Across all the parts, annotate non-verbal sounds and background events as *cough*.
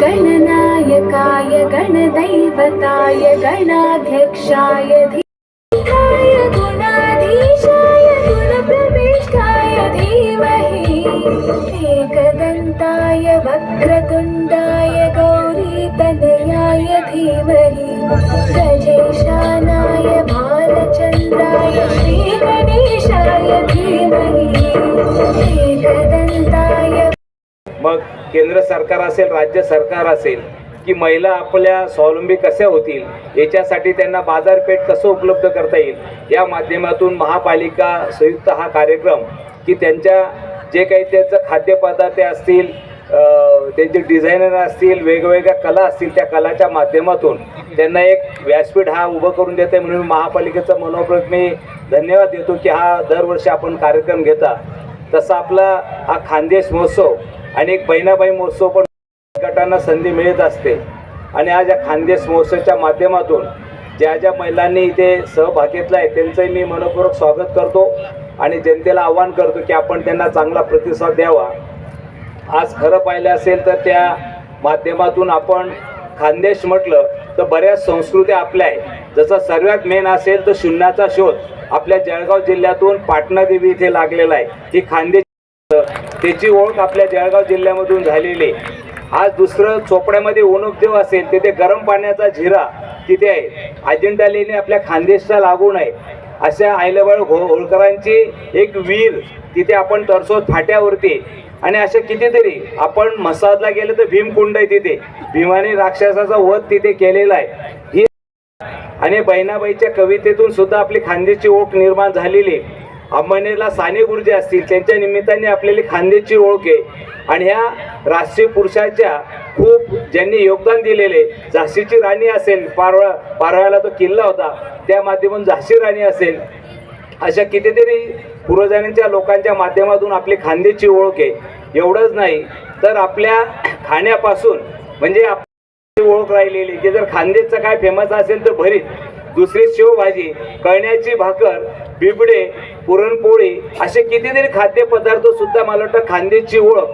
गणनायकाय गणदैवताय गणाध्यक्षाय धीराय गुणाधीशाय गुणप्रविष्टाय धीमहि एकदन्ताय वक्रतुण्डाय गौरीतनयाय धीमहि गजेशानाय मग केंद्र सरकार असेल राज्य सरकार असेल की महिला आपल्या स्वावलंबी कशा होतील याच्यासाठी त्यांना बाजारपेठ कसं उपलब्ध करता येईल या माध्यमातून महापालिका संयुक्त हा कार्यक्रम की त्यांच्या जे काही त्यांचं खाद्यपदार्थ असतील त्यांचे डिझायनर असतील वेगवेगळ्या कला असतील त्या कलाच्या माध्यमातून त्यांना एक व्यासपीठ हा उभं करून देते म्हणून महापालिकेचा मनोप्रत मी धन्यवाद देतो की हा दरवर्षी आपण कार्यक्रम घेता. तसा आपला हा खानदेश महोत्सव आणि एक बहिणाबाई महोत्सव पण गटांना संधी मिळत असते. आणि आज या खानदेश महोत्सवाच्या माध्यमातून ज्या ज्या महिलांनी इथे सहभाग घेतला आहे त्यांचंही मी मनपूर्वक स्वागत करतो आणि जनतेला आव्हान करतो की आपण त्यांना चांगला प्रतिसाद द्यावा. आज खरं पाहिलं असेल तर त्या माध्यमातून आपण खानदेश म्हटलं तर बऱ्याच संस्कृती आपल्या आहे जसं सर्वात मेन असेल तर शून्याचा शोध आपल्या जळगाव जिल्ह्यातून पाटणा देवी इथे लागलेला आहे. ही खानदेश त्याची ओळख आपल्या जळगाव जिल्ह्यामधून झालेली आहे. आज दुसरं चोपड्यामध्ये ओणकदेव असेल तिथे गरम पाण्याचा झिरा तिथे आहे. अजिंठा लेणी आपल्या खानदेशला लागून आहे. अशा आयलबाळ घो होळकरांची एक वीर तिथे आपण तरसोद फाट्यावरती आणि अशा कितीतरी आपण मसादला गेलं तर भीमकुंड आहे तिथे. भीमाने राक्षसाचा वध तिथे केलेला आहे. ही आणि बहिणाबाईच्या कवितेतून सुद्धा आपली खानदेशची ओळख निर्माण झालेली आहे. साने गुरुजी असतील त्यांच्या निमित्ताने आपल्याला खांदेची ओळख आहे आणि ह्या राष्ट्रीय पुरुषाच्या खूप ज्यांनी योगदान दिलेले झाशीची राणी असेल पारवा पारव्याला तो किल्ला होता त्या माध्यमातून झाशी राणी असेल अशा कितीतरी पूर्वजांच्या लोकांच्या माध्यमातून आपली खांदेची ओळख आहे एवढंच नाही तर आपल्या खाण्यापासून म्हणजे आपली ओळख राहिलेली की जर खांदेचं काय फेमस असेल तर भरीत दुसरी शेवभाजी कळण्याची भाकर बिबडे पुरणपोळी असे कितीतरी खाद्यपदार्थ सुद्धा मला वाटतं खांदेची ओळख.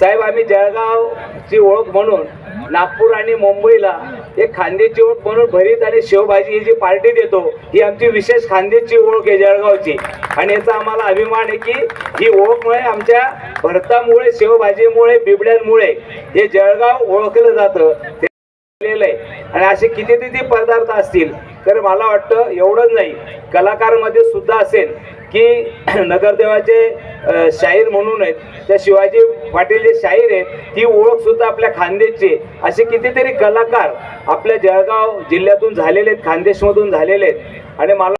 साहेब आम्ही जळगावची ओळख म्हणून नागपूर आणि मुंबईला एक खांद्याची ओळख म्हणून भरीत आणि शेवभाजी ही जी पार्टी देतो ही आमची विशेष खांद्याची ओळख आहे जळगावची. आणि याचा आम्हाला अभिमान आहे की ही ओळखमुळे आमच्या भरतामुळे शेवभाजीमुळे बिबड्यांमुळे हे जळगाव ओळखलं जातं ते आणि असे कितीतरी पदार्थ असतील तर मला वाटतं एवढंच नाही. कलाकारमध्ये सुद्धा असेल की *clears throat* नगरदेवाचे शाहीर म्हणून आहेत त्या शिवाजी पाटील जे शाहीर आहेत ती ओळख सुद्धा आपल्या खानदेशची असे कितीतरी कलाकार आपल्या जळगाव जिल्ह्यातून झालेले आहेत खानदेशमधून झालेले आहेत. आणि मला